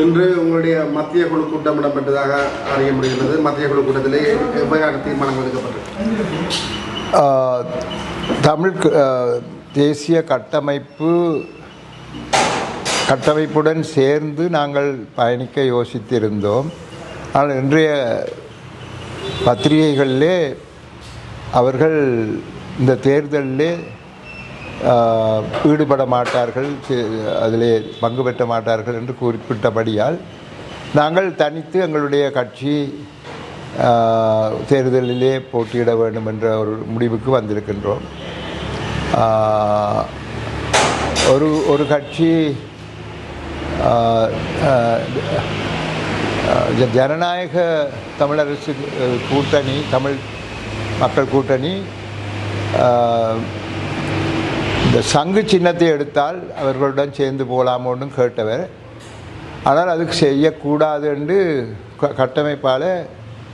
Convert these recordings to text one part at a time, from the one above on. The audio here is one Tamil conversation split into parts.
இன்று உங்களுடைய மத்திய குழு கூட்டம் இடம்பெற்றதாக அறிய முடிகிறது மத்திய குழு கூட்டத்திலே எவ்வாறு தீர்மானங்கள் எடுக்கப்பட்டது. தமிழ் தேசிய கட்டமைப்பு கட்டமைப்புடன் சேர்ந்து நாங்கள் பயணிக்க யோசித்திருந்தோம். ஆனால் இன்றைய பத்திரிகைகளிலே அவர்கள் இந்த தேர்தலிலே ஈடுபட மாட்டார்கள் அதிலே பங்கு பெற்ற மாட்டார்கள் என்று குறிப்பிட்டபடியால் நாங்கள் தனித்து எங்களுடைய கட்சி தேர்தலிலே போட்டியிட வேண்டும் என்ற ஒரு முடிவுக்கு வந்திருக்கின்றோம். ஒரு ஒரு கட்சி ஜ- ஜனநாயக தமிழரசு கூட்டணி தமிழ் மக்கள் கூட்டணி இந்த சங்கு சின்னத்தை எடுத்தால் அவர்களுடன் சேர்ந்து போகலாமோன்னு கேட்டவர். ஆனால் அதுக்கு செய்யக்கூடாது என்று க- கட்டமைப்பால்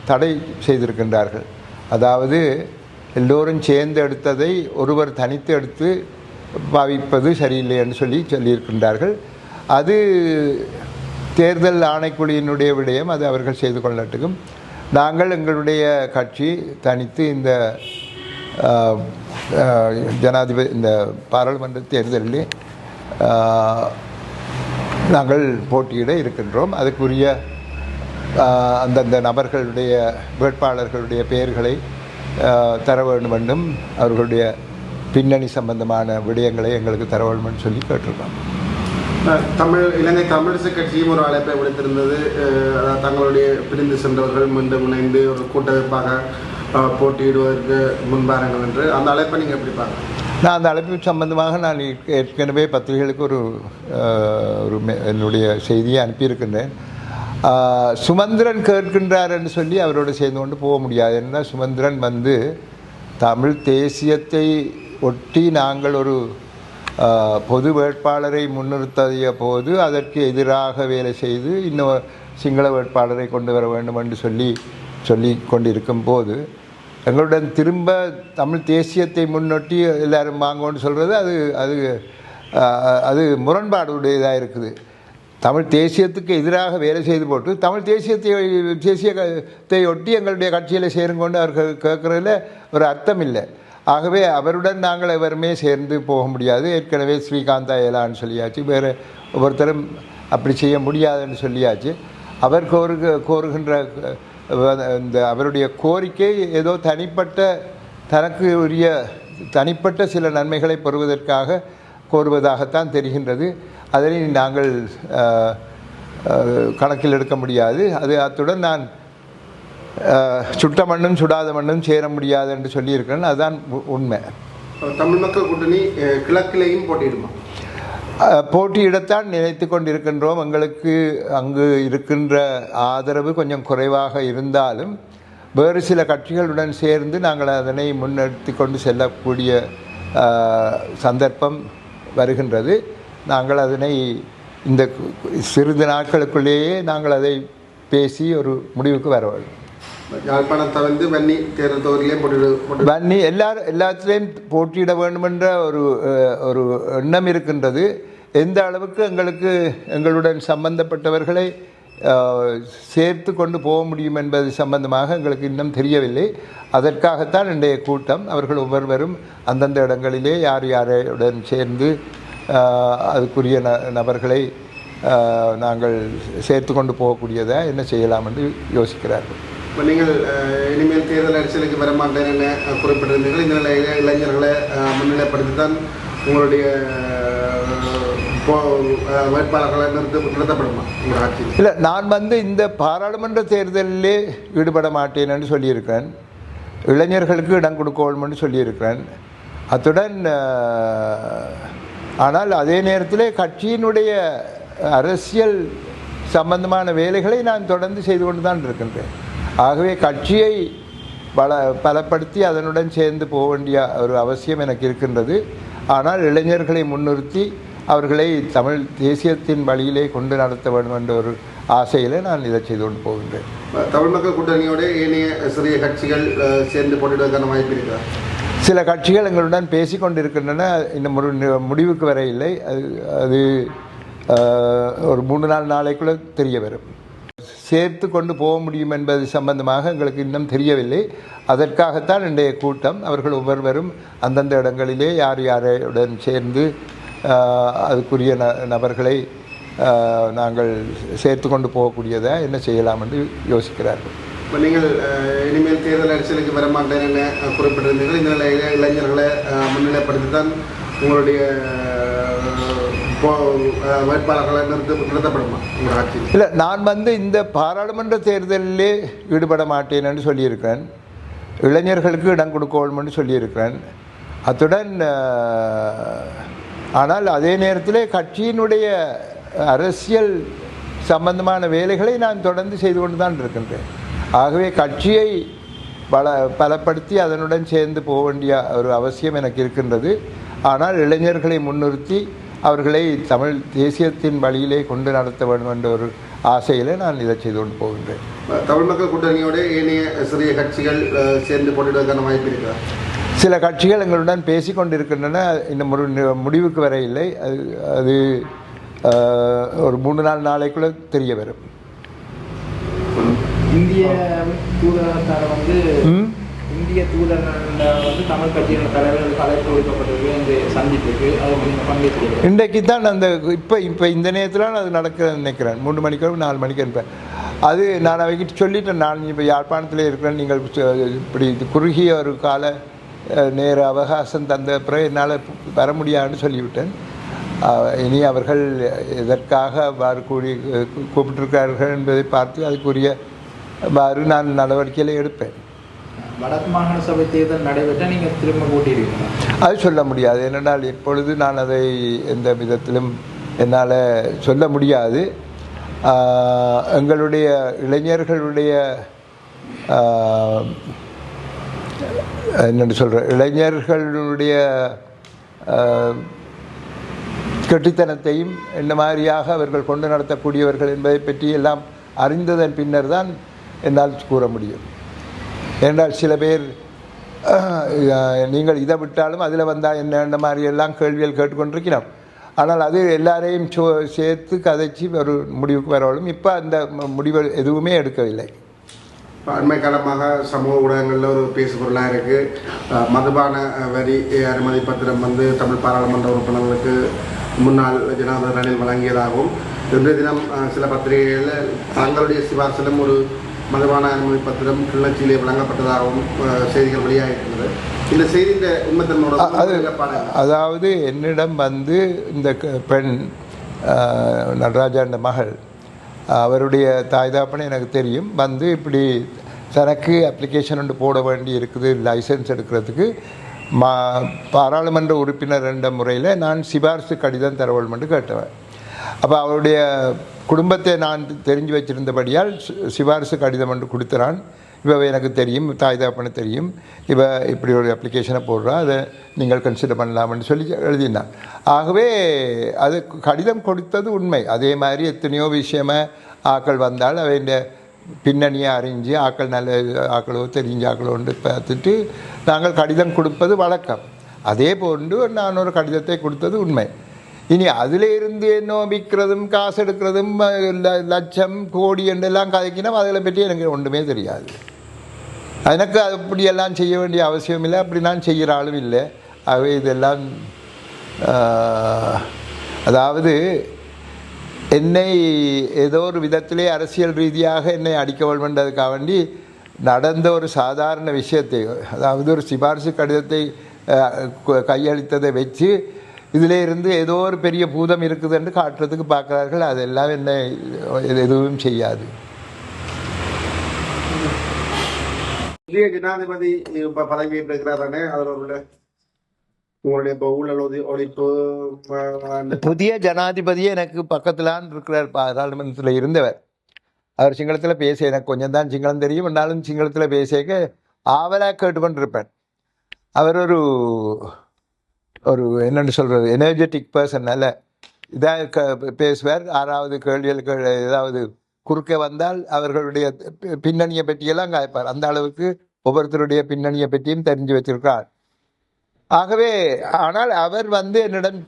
தடை செய்திருக்கின்றார்கள். அதாவது எல்லோரும் சேர்ந்து எடுத்ததை ஒருவர் தனித்து எடுத்து பாவிப்பது சரியில்லை என்று சொல்லி சொல்லியிருக்கின்றார்கள். அது தேர்தல் ஆணைக்குழுவினுடைய விடயம் அது அவர்கள் செய்து கொள்ளட்டுக்கும். நாங்கள் எங்களுடைய கட்சி தனித்து இந்த ஜனாதிபதி இந்த பாராளுமன்ற தேர்தலில் நாங்கள் போட்டியிட இருக்கின்றோம். அதுக்குரிய அந்தந்த நபர்களுடைய வேட்பாளர்களுடைய பெயர்களை தர வேண்டும் என்றும் அவர்களுடைய பின்னணி சம்பந்தமான விடயங்களை எங்களுக்கு தர வேண்டும் சொல்லி கேட்டிருக்கோம். தமிழ் இலங்கை தமிழிசை கட்சியும் ஒரு அழைப்பை விடுத்திருந்தது. தங்களுடைய பிரிந்து சென்றவர்கள் மீண்டும் இணைந்து ஒரு கூட்டமைப்பாக போட்டியிடுவதற்கு முன்பாருங்கள் என்று அந்த அழைப்பை நீங்கள் எப்படி பார்க்க நான் அந்த அழைப்பு சம்பந்தமாக நான் ஏற்கனவே பத்திரிகைகளுக்கு ஒரு ஒரு என்னுடைய செய்தியை அனுப்பியிருக்கின்றேன். சுமந்திரன் கேட்கின்றார் என்று சொல்லி அவரோடு சேர்ந்து கொண்டு போக முடியாது. என்ன சுமந்திரன் வந்து தமிழ் தேசியத்தை ஒட்டி நாங்கள் ஒரு பொது வேட்பாளரை முன்னிறுத்திய போது அதற்கு எதிராக வேலை செய்து இன்னும் சிங்கள வேட்பாளரை கொண்டு வர வேண்டும் என்று சொல்லி சொல்லி கொண்டிருக்கும் போது எங்களுடன் திரும்ப தமிழ் தேசியத்தை முன்னொட்டி எல்லாரும் வாங்கன்னு சொல்கிறது அது அது அது முரண்பாடுடையதாக இருக்குது. தமிழ் தேசியத்துக்கு எதிராக வேலை செய்து போட்டு தமிழ் தேசியத்தை தேசியத்தை ஒட்டி எங்களுடைய கட்சியில் சேருங்கொண்டு அவர்கள் கேட்குறதுல ஒரு அர்த்தம் இல்லை. ஆகவே அவருடன் நாங்கள் எவருமே சேர்ந்து போக முடியாது. ஏற்கனவே ஸ்ரீகாந்தா ஏலான்னு சொல்லியாச்சு. வேறு ஒவ்வொருத்தரும் அப்படி செய்ய முடியாதுன்னு சொல்லியாச்சு. அவர் கோருக கோருகின்ற இந்த அவருடைய கோரிக்கை ஏதோ தனிப்பட்ட தனக்கு உரிய தனிப்பட்ட சில நன்மைகளை பெறுவதற்காக கோருவதாகத்தான் தெரிகின்றது. அதனை நாங்கள் கணக்கில் எடுக்க முடியாது. அது அத்துடன் நான் சுட்ட மண்ணும் சுடாத மண்ணும் சேர முடியாது என்று சொல்லியிருக்கிறேன். அதுதான் உ- உண்மை. தமிழ் மக்கள் கூட்டணி கிழக்கிலையும் போட்டியிடுமா? போட்டியிடத்தான் நினைத்து கொண்டிருக்கின்றோம். எங்களுக்கு அங்கு இருக்கின்ற ஆதரவு கொஞ்சம் குறைவாக இருந்தாலும் வேறு சில கட்சிகளுடன் சேர்ந்து நாங்கள் அதனை முன்னெடுத்து கொண்டு செல்லக்கூடிய சந்தர்ப்பம் வருகின்றது. நாங்கள் அதனை இந்த சிறிது நாட்களுக்குள்ளேயே நாங்கள் அதை பேசி ஒரு முடிவுக்கு வர வேண்டும். வன்னி தேர்தல் தொகுதியிலேயும் போட்டியிடு போட்டி வன்னி எல்லாத்திலையும் போட்டியிட வேண்டுமென்ற ஒரு ஒரு எண்ணம் இருக்கின்றது. எந்த அளவுக்கு எங்களுக்கு எங்களுடன் சம்பந்தப்பட்டவர்களை சேர்த்து கொண்டு போக முடியும் என்பது சம்பந்தமாக எங்களுக்கு இன்னும் தெரியவில்லை. அதற்காகத்தான் இன்றைய கூட்டம். அவர்கள் ஒவ்வொருவரும் அந்தந்த இடங்களிலே யார் யாருடன் சேர்ந்து அதுக்குரிய ந நபர்களை நாங்கள் சேர்த்து கொண்டு போகக்கூடியதாக என்ன செய்யலாம் என்று யோசிக்கிறார்கள். இப்போ நீங்கள் இனிமேல் தேர்தல் அரசியலுக்கு வர மாட்டேன் என குறிப்பிட்டிருந்தீர்கள். இந்த நிலையில இளைஞர்களை முன்னிலைப்படுத்தி தான் உங்களுடைய வேட்பாளர்களை நிறுத்த நிறுத்தப்படுமா உங்கள் இல்லை நான் வந்து இந்த பாராளுமன்ற தேர்தலிலே ஈடுபட மாட்டேன் என்று சொல்லியிருக்கிறேன். இளைஞர்களுக்கு இடம் கொடுக்கணும்னு சொல்லியிருக்கிறேன். அத்துடன் ஆனால் அதே நேரத்தில் கட்சியினுடைய அரசியல் சம்பந்தமான வேலைகளை நான் தொடர்ந்து செய்து கொண்டு தான் இருக்கின்றேன். ஆகவே கட்சியை பல பலப்படுத்தி அதனுடன் சேர்ந்து போக வேண்டிய ஒரு அவசியம் எனக்கு இருக்கின்றது. ஆனால் இளைஞர்களை முன்னிறுத்தி அவர்களை தமிழ் தேசியத்தின் வழியிலே கொண்டு நடத்த வேண்டும் என்ற ஒரு ஆசையில் நான் இதை செய்து கொண்டு போகின்றேன் தமிழ் மக்கள் கூட்டணியோட ஏனைய சிறிய கட்சிகள் சேர்ந்து போட்டியிடுவதற்கான வாய்ப்பு இருக்கிறதா சில கட்சிகள் எங்களுடன் பேசிக் கொண்டிருக்கின்றன. இன்னும் ஒரு முடிவுக்கு வர இல்லை. அது அது ஒரு மூணு நாலு நாளைக்குள்ள தெரிய வரும். சேர்த்து கொண்டு போக முடியும் என்பது சம்பந்தமாக எங்களுக்கு இன்னும் தெரியவில்லை. அதற்காகத்தான் இன்றைய கூட்டம். அவர்கள் ஒவ்வொருவரும் அந்தந்த இடங்களிலே யார் யாருடன் சேர்ந்து அதுக்குரிய ந நபர்களை நாங்கள் சேர்த்து கொண்டு போகக்கூடியதை என்ன செய்யலாம் என்று யோசிக்கிறார்கள். இப்போ நீங்கள் இனிமேல் தேர்தல் அரசியலுக்கு வர மாட்டேன் என குறிப்பிட்டிருந்தீர்கள். இந்த நிலையில இளைஞர்களை முன்னிலைப்படுத்தி தான் உங்களுடைய வேட்பாளர்களை நிறுத்த நிறுத்தப்படுமா இல்லை நான் வந்து இந்த பாராளுமன்ற தேர்தலிலே ஈடுபட மாட்டேன் சொல்லியிருக்கிறேன். இளைஞர்களுக்கு இடம் கொடுக்கணும்னு சொல்லியிருக்கிறேன். அத்துடன் ஆனால் அதே நேரத்தில் கட்சியினுடைய அரசியல் சம்பந்தமான வேலைகளை நான் தொடர்ந்து செய்து கொண்டு தான் இருக்கின்றேன். ஆகவே கட்சியை பல பலப்படுத்தி அதனுடன் சேர்ந்து போக வேண்டிய ஒரு அவசியம் எனக்கு இருக்கின்றது. ஆனால் இளைஞர்களை முன்னிறுத்தி அவர்களை தமிழ் தேசியத்தின் வழியிலே கொண்டு நடத்த வேண்டும் என்ற ஒரு ஆசையில் நான் இதை செய்து கொண்டு போகின்றேன். தமிழ் மக்கள் கூட்டணியோட ஏனைய சிறிய கட்சிகள் சேர்ந்து போட்டியிடுவதற்கான வாய்ப்பு இருக்கா? சில கட்சிகள் எங்களுடன் பேசி கொண்டிருக்கின்றன நி- முடிவுக்கு வர இல்லை. அது அது ஒரு மூணு நாலு நாளைக்குள்ள தெரிய வரும். இந்திய வந்து? இந்திய தூதரக வந்து தமிழ் கட்சியின் தலைவர்களுக்கு அழைப்பு விடுக்கப்பட்டிருக்கு இந்த சந்திப்புக்கு அது இன்றைக்கு தான் அந்த இப்போ இப்போ இந்த நேரத்தில் அது நடக்க நினைக்கிறேன். மூணு மணிக்கோ நாலு மணிக்கு இருப்பேன். அது நான் அவைகிட்ட சொல்லிட்டேன். நான் இப்போ யாழ்ப்பாணத்தில் இருக்கிறேன். நீங்கள் இப்படி குறுகிய ஒரு கால நேர அவகாசம் தந்த பிறகு என்னால் வர முடியாதுன்னு சொல்லிவிட்டேன். இனி அவர்கள் எதற்காக கூறி கூப்பிட்டிருக்கிறார்கள் என்பதை பார்த்து அதுக்குரிய அவ்வாறு நான் நடவடிக்கைகளை எடுப்பேன். வடக்கு மாகாண சபை தேர்தல் நடைபெற்ற நீங்கள் திரும்ப கூட்டியிருக்கீங்க அது சொல்ல முடியாது. ஏனென்றால் இப்பொழுது நான் அதை எந்த விதத்திலும் என்னால் சொல்ல முடியாது. எங்களுடைய இளைஞர்களுடைய என்னென்னு சொல்கிற இளைஞர்களுடைய கெட்டித்தனத்தையும் என்ன மாதிரியாக அவர்கள் கொண்டு நடத்தக்கூடியவர்கள் என்பதை பற்றி எல்லாம் அறிந்ததன் பின்னர் தான் என்னால் கூற முடியும். என்றால் சில பேர் நீங்கள் இதை விட்டாலும் அதில் வந்தால் என்ன என்ன மாதிரியெல்லாம் கேள்விகள் கேட்டுக்கொண்டிருக்கிறோம். ஆனால் அது எல்லாரையும் சோ சேர்த்து கதைச்சி ஒரு முடிவுக்கு வரவளும் இப்போ அந்த முடிவு எதுவுமே எடுக்கவில்லை. அண்மை காலமாக சமூக ஊடகங்களில் ஒரு பேசு பொருளாக இருக்குது மதுபான வரி அனுமதி பத்திரம் வந்து தமிழ் பாராளுமன்ற உறுப்பினர்களுக்கு முன்னாள் ஜனாதிபதி ரணில் வழங்கியதாகவும் இன்றைய தினம் சில பத்திரிகைகளில் தங்களுடைய சிபார்சிலும் ஒரு மதுபான அனுமதி பத்திரம் கிளர்ச்சியிலே வழங்கப்பட்டதாகவும் செய்திகள் வெளியாகிருக்கிறது இந்த செய்தியின் உண்மைத்தன்மையோட அ- அது நிலைப்பாடு என்ன? அதாவது என்னிடம் வந்து இந்த பெண் நடராஜாண்ட மகள் அவருடைய தாய் தாப்பனை எனக்கு தெரியும் வந்து இப்படி தனக்கு அப்ளிகேஷன் ஒன்று போட வேண்டி இருக்குது லைசன்ஸ் எடுக்கிறதுக்கு. மா பாராளுமன்ற உறுப்பினர் என்ற முறையில் நான் சிபாரிசு கடிதம் தரவேண்டுமென்று கேட்டவன். அப்போ அவருடைய குடும்பத்தை நான் தெரிஞ்சு வச்சிருந்தபடியால் சிபாரிசு கடிதம் என்று கொடுத்துறான். இப்போ எனக்கு தெரியும் தாய் தாப்பனு தெரியும். இப்போ இப்படி ஒரு அப்ளிகேஷனை போடுறா அதை நீங்கள் கன்சிடர் பண்ணலாம்னு சொல்லி எழுதினான் ஆகவே அது கடிதம் கொடுத்தது உண்மை. அதே மாதிரி எத்தனையோ விஷயமாக ஆக்கள் வந்தால் அவை இந்த பின்னணியை அறிஞ்சு ஆக்கள் நல்ல ஆக்களோ தெரிஞ்ச ஆக்களோன்னு பார்த்துட்டு நாங்கள் கடிதம் கொடுப்பது வழக்கம். அதே போன்று நான் ஒரு கடிதத்தை கொடுத்தது உண்மை. இனி அதில் இருந்து என்ன விற்கிறதும் காசு எடுக்கிறதும் லட்சம் கோடி என்றெல்லாம் கதைக்கினா அதில் பற்றி எனக்கு ஒன்றுமே தெரியாது. எனக்கு அப்படியெல்லாம் செய்ய வேண்டிய அவசியம் இல்லை அப்படி நான் செய்கிற ஆளும் இல்லை ஆகவே இதெல்லாம் அதாவது என்னை ஏதோ ஒரு விதத்திலே அரசியல் ரீதியாக என்னை அடிக்க வேண்டதுக்காக வேண்டி நடந்த ஒரு சாதாரண விஷயத்தை அதாவது ஒரு சிபாரிசு கடிதத்தை கையளித்ததை வச்சு இதிலே இருந்து ஏதோ ஒரு பெரிய பூதம் இருக்குது என்று காட்டுறதுக்கு பார்க்குறார்கள். அதெல்லாம் என்னை எதுவும் செய்யாது. புதிய ஜனாதிபதி இப்ப பதவி இருக்கிறாரானே அதில் உள்ள புதிய ஜனாதிபதியே எனக்கு பக்கத்திலான் இருக்கிறார். பாராளுமன்றத்தில் இருந்தவர். அவர் சிங்களத்தில் பேச எனக்கு கொஞ்சம் தான் சிங்களம் தெரியும். என்னாலும் சிங்களத்தில் பேசிக்க ஆவலாக கேட்டுக்கொண்டிருப்பேன். அவர் ஒரு ஒரு என்னென்னு சொல்கிறது எனர்ஜெட்டிக் பர்சன் இதாக க பேசுவார். ஆறாவது கேள்விகளுக்கு ஏதாவது குறுக்கே வந்தால் அவர்களுடைய பின்னணியை பற்றியெல்லாம் காய்ப்பார். அந்த அளவுக்கு ஒவ்வொருத்தருடைய பின்னணியை பற்றியும் தெரிஞ்சு வச்சிருக்கார் ஆகவே ஆனால் அவர் வந்து என்னிடம்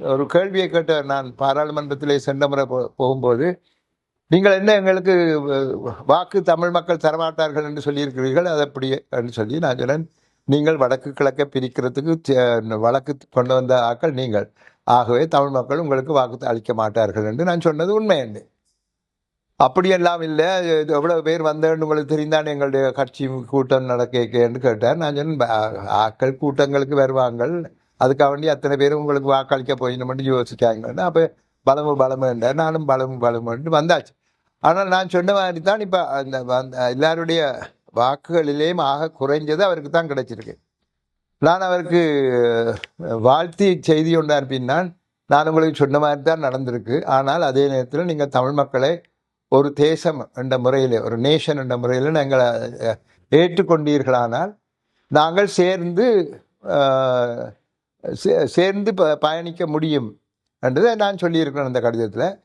ஒரு கேள்வியை கேட்டார். நான் பாராளுமன்றத்திலே சென்ற முறை போ- போகும்போது நீங்கள் என்ன எங்களுக்கு வாக்கு தமிழ் மக்கள் தரமாட்டார்கள் என்று சொல்லியிருக்கிறீர்கள்? அது அப்படியே சொல்லி நான் சொன்னேன். நீங்கள் வடக்கு கிழக்கை பிரிக்கிறதுக்கு வழக்கு கொண்டு வந்த ஆக்கள் நீங்கள். ஆகவே தமிழ் மக்கள் உங்களுக்கு வாக்கு அளிக்க மாட்டார்கள் என்று நான் சொன்னது உண்மை என்று. அப்படியெல்லாம் இல்லை. இது பேர் வந்தேன்னு உங்களுக்கு தெரிந்தான் எங்களுடைய கட்சி கூட்டம் நடக்கேன்னு கேட்டார். நான் சொன்னேன் ஆக்கள் கூட்டங்களுக்கு வருவாங்கள். அதுக்காக வேண்டி அத்தனை பேரும் உங்களுக்கு வாக்களிக்க போயிடணும்னு யோசிக்காங்க அப்போ பலமு பலமுன்றார் நானும் பலமு பலமுன்னு வந்தாச்சு. ஆனால் நான் சொன்ன மாதிரி தான் இப்போ அந்த எல்லாருடைய வாக்குகளிலேயும் ஆக குறைஞ்சது அவருக்கு தான் கிடைச்சிருக்கு. நான் அவருக்கு வாழ்த்தி செய்தி ஒன்று அனுப்பினான் நான் உங்களுக்கு சொன்ன மாதிரி தான் நடந்திருக்கு. ஆனால் அதே நேரத்தில் நீங்கள் தமிழ் மக்களை ஒரு தேசம் என்ற முறையில் ஒரு நேஷன் என்ற முறையில் நாங்கள் ஏற்றுக்கொண்டீர்களானால் நாங்கள் சேர்ந்து சே- சேர்ந்து ப- பயணிக்க முடியும் என்றதை நான் சொல்லியிருக்கிறேன் அந்த கடிதத்தில்.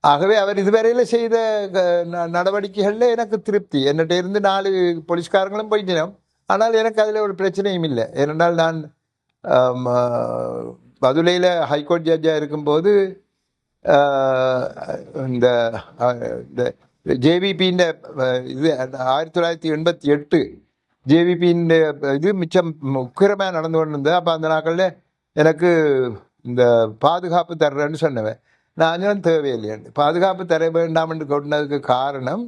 ஆகவே அவர் இதுவரையில் செய்த க- ந- நடவடிக்கைகளில் எனக்கு திருப்தி. என்னகிட்ட இருந்து நாலு போலீஸ்காரங்களும் போயிட்டோம் ஆனால் எனக்கு அதில் ஒரு பிரச்சனையும் இல்லை. ஏனென்றால் நான் மதுரையில் ஹைகோர்ட் ஜட்ஜாக இருக்கும்போது இந்த இந்த ஜேவிபியின் இது ஆயிரத்தி தொள்ளாயிரத்தி எண்பத்தி எட்டு ஜேவிபியின் இது மிச்சம் உக்கிரமாக நடந்து கொண்டு இருந்தது அப்போ அந்த நாட்களில் எனக்கு இந்த பாதுகாப்பு தர்றேன்னு சொன்னவன். நான் தேவையில்லையாண்டு பாதுகாப்பு தர வேண்டாம் என்று கொண்டதுக்கு காரணம்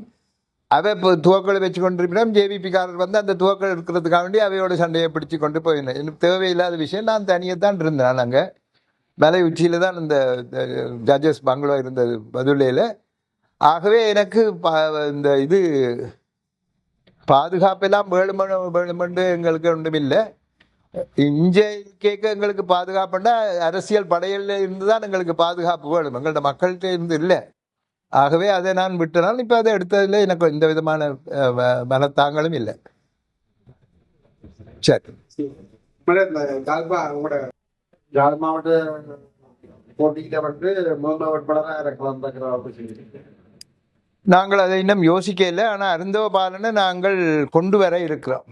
அவை இப்போ துவக்களை வச்சு கொண்டிருப்பினோம் ஜேவிபிக்காரர் வந்து அந்த துவக்கள் இருக்கிறதுக்காக வேண்டி அவையோட சண்டையை பிடிச்சு கொண்டு போயிருந்தேன் எனக்கு தேவையில்லாத விஷயம் நான் தனியாக தான் இருந்தேன் அங்கே மலை உச்சியில் தான் இந்த ஜட்ஜஸ் பங்களோ இருந்தது பதுளையில் ஆகவே எனக்கு பா- இந்த இது பாதுகாப்பெல்லாம் வேணுமென்னு வேணுமென்று எங்களுக்கு ஒன்றும் கேட்க எங்களுக்கு பாதுகாப்புன்னா அரசியல் படையில இருந்து தான் எங்களுக்கு பாதுகாப்பு வேணும். எங்களோட மக்கள்கிட்ட இருந்து இல்லை. ஆகவே அதை நான் விட்டனால் இப்போ அதை எடுத்ததில் எனக்கு எந்த விதமான மனத்தாங்களும் இல்லை. சரி. மாவட்ட போட்டியில வந்து வேட்பாளராக ஆப்பர்ச்சுனிட்டி நாங்கள் அதை இன்னும் யோசிக்கல ஆனால் அருந்தவ பாலனை நாங்கள் கொண்டு வர இருக்கிறோம்.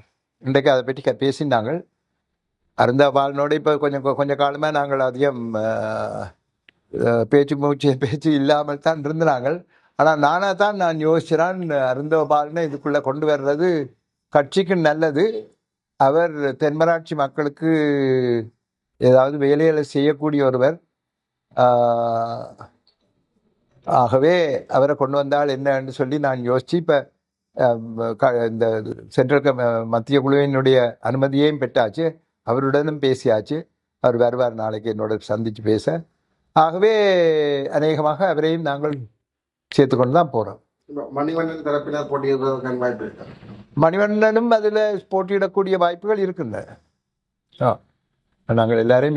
இன்றைக்கு அதை பற்றி பேசினாங்கள் அருந்தபாலோட இப்போ கொஞ்சம் கொ- காலமாக நாங்கள் அதிகம் பேச்சு மூச்சு பேச்சு இல்லாமல் தான் இருந்தாங்கள் ஆனால் நானாக தான் நான் யோசிச்சிறான் அருந்தவ இதுக்குள்ளே கொண்டு வர்றது கட்சிக்கு நல்லது. அவர் தென்மராட்சி மக்களுக்கு ஏதாவது வேலைகளை செய்யக்கூடிய ஒருவர். ஆகவே அவரை கொண்டு வந்தால் என்னன்னு சொல்லி நான் யோசித்து இப்போ இந்த சென்ட்ரல் மத்திய குழுவினுடைய அனுமதியையும் பெற்றாச்சு. அவருடனும் பேசியாச்சு. அவர் வருவார் நாளைக்கு என்னோட சந்தித்து பேச. ஆகவே அநேகமாக அவரையும் நாங்கள் சேர்த்துக்கொண்டு தான் போகிறோம் மணிவண்ணன் தரப்பினர் போட்டியிடுவதற்கான வாய்ப்பு இருக்கா? மணிவண்ணனும் அதில் போட்டியிடக்கூடிய வாய்ப்புகள் இருக்கின்றன ஆ. நாங்கள் எல்லாரையும்